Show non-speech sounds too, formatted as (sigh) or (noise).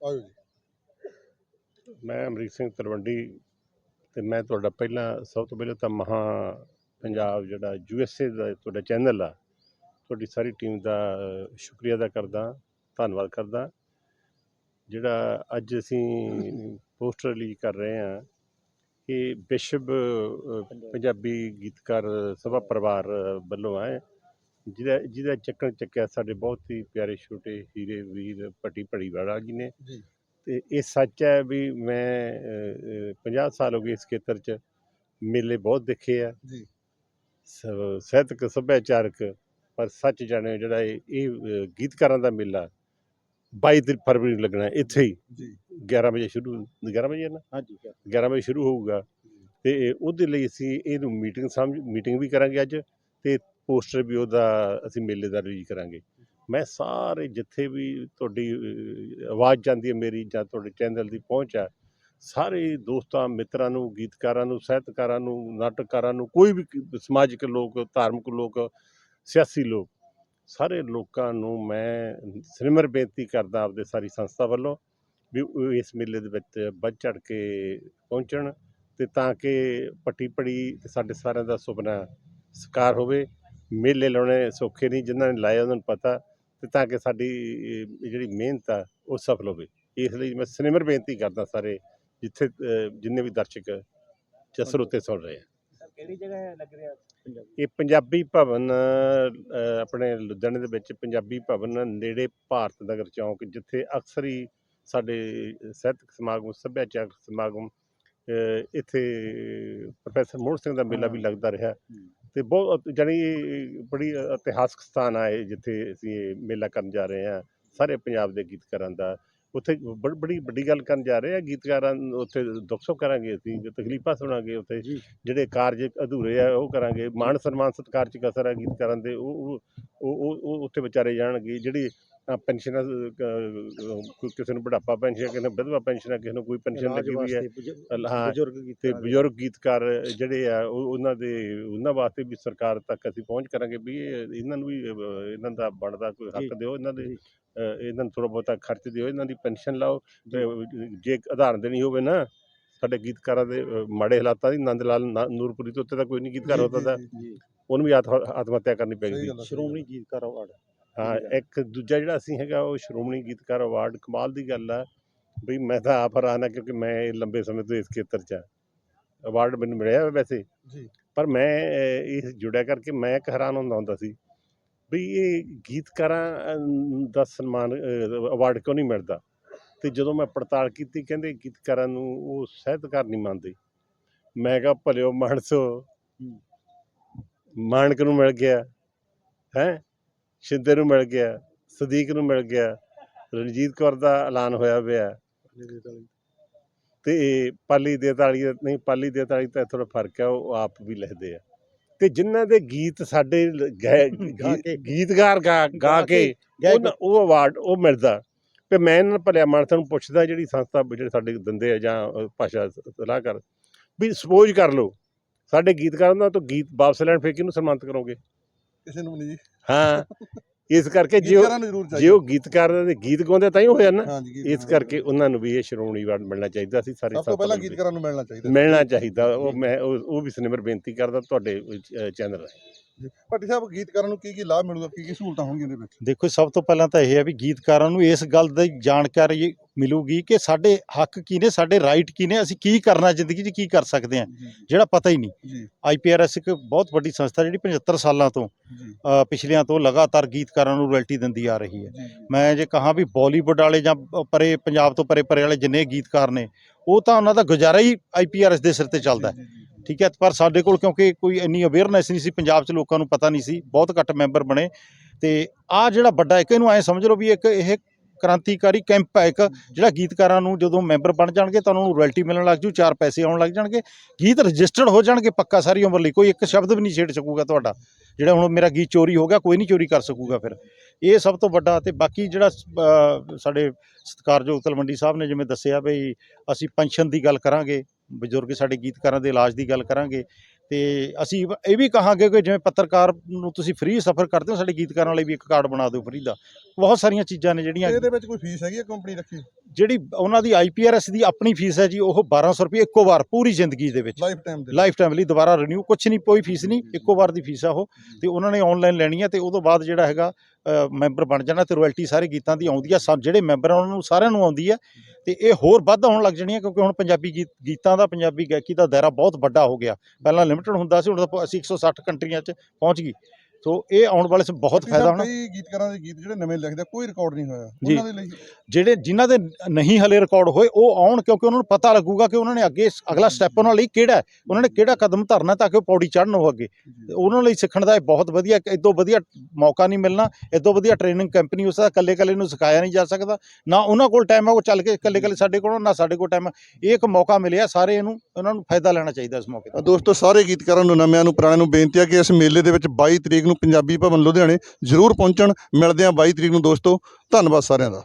ਆਜੋ ਜੀ। ਮੈਂ ਅਮਰੀਕ ਸਿੰਘ ਤਲਵੰਡੀ ਤੇ ਮੈਂ ਤੁਹਾਡਾ ਪਹਿਲਾਂ, ਸਭ ਤੋਂ ਪਹਿਲਾਂ ਤਾਂ ਮਹਾ ਪੰਜਾਬ ਜਿਹੜਾ ਯੂ ਐੱਸ ਏ ਦਾ ਤੁਹਾਡਾ ਚੈਨਲ ਆ, ਤੁਹਾਡੀ ਸਾਰੀ ਟੀਮ ਦਾ ਸ਼ੁਕਰੀਆ ਅਦਾ ਕਰਦਾ, ਧੰਨਵਾਦ ਕਰਦਾ। ਜਿਹੜਾ ਅੱਜ ਅਸੀਂ ਪੋਸਟਰ ਰਿਲੀਜ਼ ਕਰ ਰਹੇ ਹਾਂ ਕਿ ਵਿਸ਼ਵ ਪੰਜਾਬੀ ਗੀਤਕਾਰ ਸਭਾ ਪਰਿਵਾਰ ਵੱਲੋਂ ਹੈ ਜਿਹਦਾ ਜਿਹਦਾ ਚੱਕਰ ਚੱਕਿਆ ਸਾਡੇ ਬਹੁਤ ਹੀ ਪਿਆਰੇ ਛੋਟੇ ਹੀਰੇ ਵੀਰ ਪੱਟੀ ਭੜੀਵਾਲਾ ਜੀ ਨੇ। ਜੀ। ਤੇ ਇਹ ਸੱਚ ਹੈ ਵੀ ਮੈਂ ਅ, ਅ, 50 ਸਾਲ ਹੋ ਗਏ ਇਸ ਖੇਤਰ 'ਚ ਮੇਲੇ ਬਹੁਤ ਦੇਖੇ ਆ। ਜੀ। ਸਾਹਿਤਕ ਸੱਭਿਆਚਾਰਕ ਪਰ ਸੱਚ ਜਾਣੇ ਜਿਹੜਾ ਇਹ ਗੀਤਕਾਰਾਂ ਦਾ ਮੇਲਾ 22 ਦਿਨ ਫਰਵਰੀ ਨੂੰ ਲੱਗਣਾ ਇੱਥੇ ਹੀ। ਜੀ। 11 ਵਜੇ ਸ਼ੁਰੂ 11 ਵਜੇ ਨਾ? ਹਾਂਜੀ 11 ਵਜੇ। ਸ਼ੁਰੂ ਹੋਊਗਾ। ਤੇ ਉਹਦੇ ਲਈ ਅਸੀਂ ਇਹਨੂੰ ਮੀਟਿੰਗ ਸਮਝ ਮੀਟਿੰਗ ਵੀ ਕਰਾਂਗੇ ਅੱਜ। ਤੇ ਪੋਸਟਰ ਵੀ ਉਹਦਾ ਅਸੀਂ ਮੇਲੇ ਦਾ ਰਿਲੀਜ਼ ਕਰਾਂਗੇ। ਮੈਂ ਸਾਰੇ ਜਿੱਥੇ ਵੀ ਤੁਹਾਡੀ ਆਵਾਜ਼ ਜਾਂਦੀ ਹੈ ਮੇਰੀ ਜਾਂ ਤੁਹਾਡੇ ਚੈਨਲ ਦੀ ਪਹੁੰਚ ਹੈ, ਸਾਰੇ ਦੋਸਤਾਂ, ਮਿੱਤਰਾਂ ਨੂੰ, ਗੀਤਕਾਰਾਂ ਨੂੰ, ਸਾਹਿਤਕਾਰਾਂ ਨੂੰ, ਨਾਟਕਕਾਰਾਂ ਨੂੰ, ਕੋਈ ਵੀ ਸਮਾਜਿਕ ਲੋਕ, ਧਾਰਮਿਕ ਲੋਕ, ਸਿਆਸੀ ਲੋਕ, ਸਾਰੇ ਲੋਕਾਂ ਨੂੰ ਮੈਂ ਸਿਰਮਰ ਬੇਨਤੀ ਕਰਦਾ ਆਪਦੇ ਸਾਰੀ ਸੰਸਥਾ ਵੱਲੋਂ ਵੀ ਇਸ ਮੇਲੇ ਦੇ ਵਿੱਚ ਵੱਧ ਚੜ ਕੇ ਪਹੁੰਚਣ ਤੇ ਤਾਂ ਕਿ ਪੱਟੀ ਪੜੀ ਤੇ ਸਾਡੇ ਸਾਰਿਆਂ ਦਾ ਸੁਪਨਾ ਸਾਕਾਰ ਹੋਵੇ। ਮੇਲੇ ਲਾਉਣੇ ਸੌਖੇ ਨਹੀਂ ਜਿਨ੍ਹਾਂ ਨੇ ਲਾਏ ਉਹਨਾਂ ਨੂੰ ਪਤਾ ਤੇ ਤਾਂ ਕਿ ਸਾਡੀ ਜਿਹੜੀ ਮਿਹਨਤ ਆ ਉਹ ਸਫਲ ਹੋਵੇ। ਇਸ ਲਈ ਮੈਂ ਸਿਨੇਮਰ ਬੇਨਤੀ ਕਰਦਾ ਸਾਰੇ ਜਿੱਥੇ ਜਿੰਨੇ ਵੀ ਦਰਸ਼ਕ ਜਾਂ ਸਰੋਤੇ ਸੁਣ ਰਹੇ ਆ। ਸਰ ਕਿਹੜੀ ਜਗ੍ਹਾ ਲੱਗ ਰਿਹਾ ਪੰਜਾਬ? ਇਹ ਪੰਜਾਬੀ ਭਵਨ ਆਪਣੇ ਲੁਧਿਆਣੇ ਦੇ ਵਿੱਚ ਪੰਜਾਬੀ ਭਵਨ ਨੇੜੇ ਭਾਰਤ ਨਗਰ ਚੌਂਕ ਜਿੱਥੇ ਅਕਸਰ ਹੀ ਸਾਡੇ ਸਾਹਿਤਕ ਸਮਾਗਮ ਸੱਭਿਆਚਾਰਕ ਸਮਾਗਮ ਇੱਥੇ ਪ੍ਰੋਫੈਸਰ ਮੋਹਨ ਸਿੰਘ ਦਾ ਮੇਲਾ ਵੀ ਲੱਗਦਾ ਰਿਹਾ। ਤੇ ਬਹੁਤ ਜਾਣੀ ਇਹ ਬੜੀ ਇਤਿਹਾਸਕ ਸਥਾਨ ਆ ਇਹ ਜਿੱਥੇ ਅਸੀਂ ਇਹ ਮੇਲਾ ਕਰਨ ਜਾ ਰਹੇ ਹਾਂ ਸਾਰੇ ਪੰਜਾਬ ਦੇ ਗੀਤਕਾਰਾਂ ਦਾ। ਉੱਥੇ ਬੜ- ਵੱਡੀ ਗੱਲ ਕਰਨ ਜਾ ਰਹੇ ਆ ਗੀਤਕਾਰਾਂ ਉੱਥੇ ਦੁੱਖ ਸੁੱਖ ਕਰਾਂਗੇ ਅਸੀਂ ਜੋ ਤਕਲੀਫਾਂ ਸੁਣਾਂਗੇ ਉੱਥੇ। ਜਿਹੜੇ ਕਾਰਜ ਅਧੂਰੇ ਆ ਉਹ ਕਰਾਂਗੇ। ਮਾਣ ਸਨਮਾਨ ਸਤਿਕਾਰ ਚ ਕਸਰ ਆ ਗੀਤਕਾਰਾਂ ਦੇ ਉਹ ਉਹ- ਉਹ ਉੱਥੇ ਵਿਚਾਰੇ ਜਾਣਗੇ। ਜਿਹੜੀ ਪੈਨਸ਼ਨਾਂ ਕੋਈ ਕਿਸੇ ਨੂੰ ਬੁਢਾਪਾ ਪੈਨਸ਼ਨ ਕਿਸੇ ਨੂੰ ਵਿਧਵਾ ਪੈਨਸ਼ਨ ਕਿਸੇ ਨੂੰ ਕੋਈ ਪੈਨਸ਼ਨ ਲੱਗੀ ਹੋਈ ਹੈ। ਹਾਂ, ਬਜ਼ੁਰਗ ਤੇ ਬਜ਼ੁਰਗ ਗੀਤਕਾਰ ਜਿਹੜੇ ਆ ਉਹ ਉਹਨਾਂ ਦੇ ਉਹਨਾਂ ਵਾਸਤੇ ਵੀ ਸਰਕਾਰ ਤੱਕ ਅਸੀਂ ਪਹੁੰਚ ਕਰਾਂਗੇ ਵੀ ਇਹ- ਇਹਨਾਂ ਨੂੰ ਵੀ ਇਹਨਾਂ ਦਾ ਬਣਦਾ ਕੋਈ ਹੱਕ ਦਿਓ ਇਹਨਾਂ ਦੇ ਇਹਨਾਂ ਨੂੰ ਥੋੜਾ ਬਹੁਤਾ ਖਰਚ ਦਿਓ ਇਹਨਾਂ ਦੀ ਪੈਨਸ਼ਨ ਲਾਓ। ਜੇ। ਉਦਾਹਰਨ ਦੇਣੀ ਹੋਵੇ ਨਾ ਸਾਡੇ ਗੀਤਕਾਰਾਂ ਦੇ ਮਾੜੇ ਹਾਲਾਤਾਂ ਦੀ ਨੰਦ ਲਾਲ ਨੂਰਪੁਰੀ ਤੋਂ ਉੱਤੇ ਤਾਂ ਕੋਈ ਨਹੀਂ ਗੀਤਕਾਰ ਹੁੰਦਾ ਉਹਨੂੰ ਵੀ ਆਤਮ ਹੱਤਿਆ ਕਰਨੀ ਪੈਂਦੀ ਸ਼੍ਰੋਮਣੀ ਗੀਤਕਾਰ ਅਵਾਰਡ। ਹਾਂ ਇੱਕ ਦੂਜਾ ਜਿਹੜਾ ਅਸੀਂ ਹੈਗਾ ਉਹ ਸ਼੍ਰੋਮਣੀ ਗੀਤਕਾਰ ਅਵਾਰਡ ਕਮਾਲ ਦੀ ਗੱਲ ਆ ਬਈ ਮੈਂ ਤਾਂ ਆਪ ਹੈਰਾਨ ਆ ਕਿਉਂਕਿ ਮੈਂ ਇਹ ਲੰਬੇ ਸਮੇਂ ਤੋਂ ਇਸ ਖੇਤਰ 'ਚ ਆ। ਅਵਾਰਡ ਮੈਨੂੰ ਮਿਲਿਆ ਵੈਸੇ। ਜੀ। ਪਰ ਮੈਂ ਇਸ ਜੁੜਿਆ ਕਰਕੇ ਮੈਂ ਇੱਕ ਹੈਰਾਨ ਹੁੰਦਾ ਹੁੰਦਾ ਸੀ ਵੀ ਇਹ ਗੀਤਕਾਰਾਂ ਦਾ ਸਨਮਾਨ ਅਵਾਰਡ ਕਿਉਂ ਨਹੀਂ ਮਿਲਦਾ? ਤੇ ਜਦੋਂ ਮੈਂ ਪੜਤਾਲ ਕੀਤੀ ਕਹਿੰਦੇ ਗੀਤਕਾਰਾਂ ਨੂੰ ਉਹ ਸਾਹਿਤਕਾਰ ਨਹੀਂ ਮੰਨਦੇ। ਮੈਂ ਕਿਹਾ ਭਲਿਓ ਮਾਨਸੋ ਮਾਨਕ ਨੂੰ ਮਿਲ ਗਿਆ ਹੈ? ਸ਼ਿੰਦੇ ਨੂੰ ਮਿਲ ਗਿਆ ਸਦੀਕ ਨੂੰ ਮਿਲ ਗਿਆ ਰਣਜੀਤ ਕੌਰ ਦਾ ਐਲਾਨ ਹੋਇਆ ਹੋਇਆ ਤੇ ਪਾਲੀ ਦੇ ਤਾਲੀ ਨਹੀਂ ਪਾਲੀ ਦੇ ਤਾਲੀ ਤਾਂ ਥੋੜਾ ਫ਼ਰਕ ਹੈ ਉਹ ਆਪ ਵੀ ਲਿਖਦੇ ਆ। ਤੇ ਜਿਨ੍ਹਾਂ ਦੇ ਗੀਤ ਸਾਡੇ ਗਾ ਕੇ। ਗੀਤਕਾਰ ਗਾ ਕੇ ਉਹ ਅਵਾਰਡ ਉਹ ਮਿਲਦਾ। ਤੇ ਮੈਂ ਇਹਨਾਂ ਭਲਿਆ ਮਾਨਸਾਂ ਨੂੰ ਪੁੱਛਦਾ ਜਿਹੜੀ ਸੰਸਥਾ ਜਿਹੜੇ ਸਾਡੇ ਦਿੰਦੇ ਆ ਜਾਂ ਭਾਸ਼ਾ ਸਲਾਹਕਾਰ ਵੀ ਸਪੋਜ਼ ਕਰ ਲਓ ਸਾਡੇ ਗੀਤਕਾਰਾਂ ਦਾ ਤਾਂ ਗੀਤ ਵਾਪਸ ਲੈਣ ਫੇਰ ਕਿਹਨੂੰ ਸਨਮਾਨਿਤ ਕਰੋਗੇ? ਕਿਸੇ ਨੂੰ ਨਹੀਂ ਜੀ। ਹਾਂ ਇਸ ਕਰਕੇ (laughs) ਜੇ ਉਹ- ਗੀਤਕਾਰਾਂ ਨੂੰ ਜ਼ਰੂਰ ਜੇ ਉਹ ਗੀਤਕਾਰ ਦੇ ਗੀਤ ਗਾਉਂਦੇ ਤਾਂ ਹੀ ਹੋਇਆ ਨਾ ਹਾਂਜੀ ਗੀਤ ਇਸ ਕਰਕੇ ਉਹਨਾਂ ਨੂੰ ਵੀ ਇਹ ਸ਼੍ਰੋਮਣੀ ਅਵਾਰਡ ਮਿਲਣਾ ਚਾਹੀਦਾ ਸੀ ਸਾਰੇ ਸਭ ਤੋਂ ਪਹਿਲਾਂ। ਗੀਤਕਾਰਾਂ ਨੂੰ ਮਿਲਣਾ ਚਾਹੀਦਾ। ਮਿਲਣਾ ਚਾਹੀਦਾ। ਉਹ ਮੈਂ ਉਹ ਉਹ ਵੀ ਸਿਨੇਮਰ ਬੇਨਤੀ ਕਰਦਾ ਤੁਹਾਡੇ ਚੈਨਲ ਰਾਹੀਂ। ਭੱਟੀ ਸਾਹਿਬ ਗੀਤਕਾਰਾਂ ਨੂੰ ਕੀ ਕੀ ਲਾਭ ਮਿਲੂਗਾ? ਕੀ ਕੀ ਸਹੂਲਤਾਂ ਹੋਣਗੀਆਂ ਇਹਦੇ ਵਿੱਚ? ਦੇਖੋ ਸਭ ਤੋਂ ਪਹਿਲਾਂ ਤਾਂ ਇਹ ਹੈ ਵੀ ਗੀਤਕਾਰਾਂ ਨੂੰ ਇਸ ਗੱਲ ਦੀ ਜਾਣਕਾਰੀ ਮਿਲੂਗੀ ਕਿ ਸਾਡੇ ਹੱਕ ਕੀ ਨੇ ਸਾਡੇ ਰਾਈਟ ਕੀ ਨੇ ਅਸੀਂ ਕੀ ਕਰਨਾ ਜ਼ਿੰਦਗੀ 'ਚ ਕੀ ਕਰ ਸਕਦੇ ਹਾਂ ਜਿਹੜਾ ਪਤਾ ਹੀ ਨਹੀਂ। ਆਈਪੀਆਰਐਸ ਇੱਕ ਬਹੁਤ ਵੱਡੀ ਸੰਸਥਾ ਜਿਹੜੀ 75 ਸਾਲਾਂ ਤੋਂ ਪਿਛਲਿਆਂ ਤੋਂ ਲਗਾਤਾਰ ਗੀਤਕਾਰਾਂ ਨੂੰ ਰਾਇਲਟੀ ਦਿੰਦੀ ਆ ਰਹੀ ਹੈ। ਮੈਂ ਜੇ ਕਹਾਂ ਵੀ ਬਾਲੀਵੁੱਡ ਵਾਲੇ ਜਾਂ ਪਰੇ ਪੰਜਾਬ ਤੋਂ ਪਰੇ ਪਰੇ ਵਾਲੇ ਜਿੰਨੇ ਗੀਤਕਾਰ ਨੇ ਉਹ ਤਾਂ ਉਹਨਾਂ ਦਾ ਗੁਜ਼ਾਰਾ ਹੀ ਆਈਪੀਆਰਐਸ ਦੇ ਸਿਰ ਤੇ ਚੱਲਦਾ ਹੈ। ਠੀਕ ਹੈ, ਪਰ ਸਾਡੇ ਕੋਲ ਕਿਉਂਕਿ ਕੋਈ ਇੰਨੀ ਅਵੇਅਰਨੈਸ ਨਹੀਂ ਸੀ, ਪੰਜਾਬ 'ਚ ਲੋਕਾਂ ਨੂੰ ਪਤਾ ਨਹੀਂ ਸੀ, ਬਹੁਤ ਘੱਟ ਮੈਂਬਰ ਬਣੇ। ਤੇ ਆ ਜਿਹੜਾ ਵੱਡਾ ਇੱਕ, ਇਹਨੂੰ ਐ ਸਮਝ ਲਓ ਵੀ ਇੱਕ ਇਹ ਕ੍ਰਾਂਤੀਕਾਰੀ ਕੈਂਪ ਹੈ ਇੱਕ, ਜਿਹੜਾ ਗੀਤਕਾਰਾਂ ਨੂੰ ਜਦੋਂ ਮੈਂਬਰ ਬਣ ਜਾਣਗੇ ਤਾਂ ਉਹਨਾਂ ਨੂੰ ਰਾਇਲਟੀ ਮਿਲਣ ਲੱਗ ਜੂ, ਚਾਰ ਪੈਸੇ ਆਉਣ ਲੱਗ ਜਾਣਗੇ। ਗੀਤ ਰਜਿਸਟਰਡ ਹੋ ਜਾਣਗੇ ਪੱਕਾ ਸਾਰੀ ਉਮਰ ਲਈ, ਕੋਈ ਇੱਕ ਸ਼ਬਦ ਵੀ ਨਹੀਂ ਛੇੜ ਸਕੂਗਾ ਤੁਹਾਡਾ। ਜਿਹੜਾ ਹੁਣ ਮੇਰਾ ਗੀਤ ਚੋਰੀ ਹੋ ਗਿਆ, ਕੋਈ ਨਹੀਂ ਚੋਰੀ ਕਰ ਸਕੂਗਾ ਫਿਰ। ਇਹ ਸਭ ਤੋਂ ਵੱਡਾ ਤੇ ਬਾਕੀ ਜਿਹੜਾ ਸਾਡੇ ਸਤਿਕਾਰਯੋਗ ਤਲਵੰਡੀ ਸਾਹਿਬ ਨੇ ਜਿਵੇਂ ਦੱਸਿਆ ਵੀ ਅਸੀਂ ਪੈਨਸ਼ਨ ਦੀ ਗੱਲ ਕਰਾਂਗੇ। ਬਜ਼ੁਰਗ ਸਾਡੇ ਗੀਤਕਾਰਾਂ ਦੇ ਇਲਾਜ ਦੀ ਗੱਲ ਕਰਾਂਗੇ ਤੇ ਅਸੀਂ ਇਹ ਵੀ ਕਹਾਂਗੇ ਕਿ ਜਿਵੇਂ ਪੱਤਰਕਾਰ ਨੂੰ ਤੁਸੀਂ ਫ੍ਰੀ ਸਫ਼ਰ ਕਰਦੇ ਹੋ, ਸਾਡੇ ਗੀਤਕਾਰਾਂ ਲਈ ਵੀ ਇੱਕ ਕਾਰਡ ਬਣਾ ਦਿਓ ਫ੍ਰੀ ਦਾ। ਬਹੁਤ ਸਾਰੀਆਂ ਚੀਜ਼ਾਂ ਨੇ ਜਿਹੜੀਆਂ ਇਹਦੇ ਵਿੱਚ ਕੋਈ ਫੀਸ ਹੈਗੀ ਹੈ ਕੰਪਨੀ ਰੱਖੀ? ਜਿਹੜੀ ਉਹਨਾਂ ਦੀ ਆਈਪੀਆਰਐਸ ਦੀ ਆਪਣੀ ਫੀਸ ਹੈ ਜੀ ਉਹ 1200 ਰੁਪਏ ਇੱਕੋ ਵਾਰ ਪੂਰੀ ਜ਼ਿੰਦਗੀ ਦੇ ਵਿੱਚ। ਲਾਈਫ ਟਾਈਮ ਦੇ ਲਾਈਫ ਟਾਈਮ ਲਈ ਦੁਬਾਰਾ ਰੀਨਿਊ ਕੁਝ ਨਹੀਂ ਕੋਈ ਫੀਸ ਨਹੀਂ ਇੱਕੋ ਵਾਰ ਦੀ ਫੀਸ ਆ ਉਹ। ਤੇ ਉਹਨਾਂ ਨੇ ਆਨਲਾਈਨ ਲੈਣੀ ਹੈ ਤੇ ਉਦੋਂ ਬਾਅਦ ਜਿਹੜਾ ਹੈਗਾ ਮੈਂਬਰ ਬਣ ਜਾਣਾ ਤੇ ਰਾਇਲਟੀ ਸਾਰੇ ਗੀਤਾਂ ਦੀ ਆਉਂਦੀ ਆ ਜਿਹੜੇ ਮੈਂਬਰ ਉਹਨਾਂ ਨੂੰ ਸਾਰਿਆਂ ਨੂੰ ਆਉਂਦੀ ਹੈ ਤੇ ਇਹ ਹੋਰ ਵੱਧ ਆਉਣ ਲੱਗ ਜਾਣੀ ਹੈ ਕਿਉਂਕਿ ਹੁਣ ਪੰਜਾਬੀ ਗੀਤ ਗੀਤਾਂ ਦਾ ਪੰਜਾਬੀ ਗਾਇਕੀ ਦਾ ਦਾਇਰਾ ਬਹੁਤ ਵੱਡਾ ਹੋ ਗਿਆ। ਪਹਿਲਾਂ ਲਿਮਟਿਡ ਹੁੰਦਾ ਸੀ ਹੁਣ ਤਾਂ ਅਸੀਂ 160 ਕੰਟਰੀਆਂ 'ਚ ਪਹੁੰਚ ਗਈ। ਸੋ ਇਹ ਆਉਣ ਵਾਲੇ ਸਮੇਂ ਬਹੁਤ ਫਾਇਦਾ ਹੋਣਾ। ਕਈ ਗੀਤਕਾਰਾਂ ਦੇ ਗੀਤ ਜਿਹੜੇ ਨਵੇਂ ਲਿਖਦੇ ਕੋਈ ਰਿਕਾਰਡ ਨਹੀਂ ਹੋਇਆ। ਉਹਨਾਂ ਦੇ ਲਈ ਜਿਹੜੇ ਜਿਨ੍ਹਾਂ ਦੇ ਨਹੀਂ ਹਲੇ ਰਿਕਾਰਡ ਹੋਏ ਉਹ ਆਉਣ ਕਿਉਂਕਿ ਉਹਨਾਂ ਨੂੰ ਪਤਾ ਲੱਗੂਗਾ ਕਿ ਉਹਨਾਂ ਨੇ ਅੱਗੇ ਸ- ਅਗਲਾ ਸਟੈਪ ਉਹਨਾਂ ਲਈ ਕਿਹੜਾ ਹੈ। ਉਹਨਾਂ ਨੇ ਕਿਹੜਾ ਕਦਮ ਧਰਨਾ ਤਾਂ ਕਿ ਉਹ ਪੌੜੀ ਚੜ੍ਹਨ ਉਹ ਅੱਗੇ। ਉਹਨਾਂ ਲਈ ਸਿੱਖਣ ਦਾ ਇਹ ਬਹੁਤ ਵਧੀਆ ਇਦੋਂ ਵਧੀਆ ਮੌਕਾ ਨਹੀਂ ਮਿਲਣਾ ਇਦੋਂ ਵਧੀਆ ਟ੍ਰੇਨਿੰਗ ਕੰਪਨੀ ਉਸ ਦਾ ਕੱਲੇ ਕੱਲੇ ਨੂੰ ਸਿਖਾਇਆ ਨਹੀਂ ਜਾ ਸਕਦਾ। ਨਾ ਉਹਨਾਂ ਕੋਲ ਟਾਈਮ ਹੈ ਉਹ ਚੱਲ ਕੇ ਕੱਲੇ ਕੱਲੇ ਸਾਡੇ ਕੋਲ ਨਾ ਸਾਡੇ ਕੋਲ ਟਾਈਮ ਹੈ ਇਹ ਇੱਕ ਮੌਕਾ ਮਿਲਿਆ ਸਾਰੇ ਇਹਨੂੰ ਉਹਨਾਂ ਨੂੰ ਫਾਇਦਾ ਲੈਣਾ ਚਾਹੀਦਾ ਇਸ ਮੌਕੇ ਦਾ ਦੋਸਤੋ ਸਾਰੇ ਗੀਤਕਾਰਾਂ ਨੂੰ ਨਵਿਆਂ ਨੂੰ ਪੁਰਾਣਿਆਂ ਨੂੰ ਬੇਨਤੀ ਹੈ ਕਿ ਇਸ ਮੇਲੇ ਦੇ ਵਿੱਚ 22 ਤਰੀਕ ਨੂੰ ਪੰਜਾਬੀ ਭਵਨ ਲੁਧਿਆਣੇ ਜ਼ਰੂਰ ਪਹੁੰਚਣ। ਮਿਲਦੇ ਹਾਂ 22 ਤਰੀਕ ਨੂੰ ਦੋਸਤੋ। ਧੰਨਵਾਦ ਸਾਰਿਆਂ ਦਾ।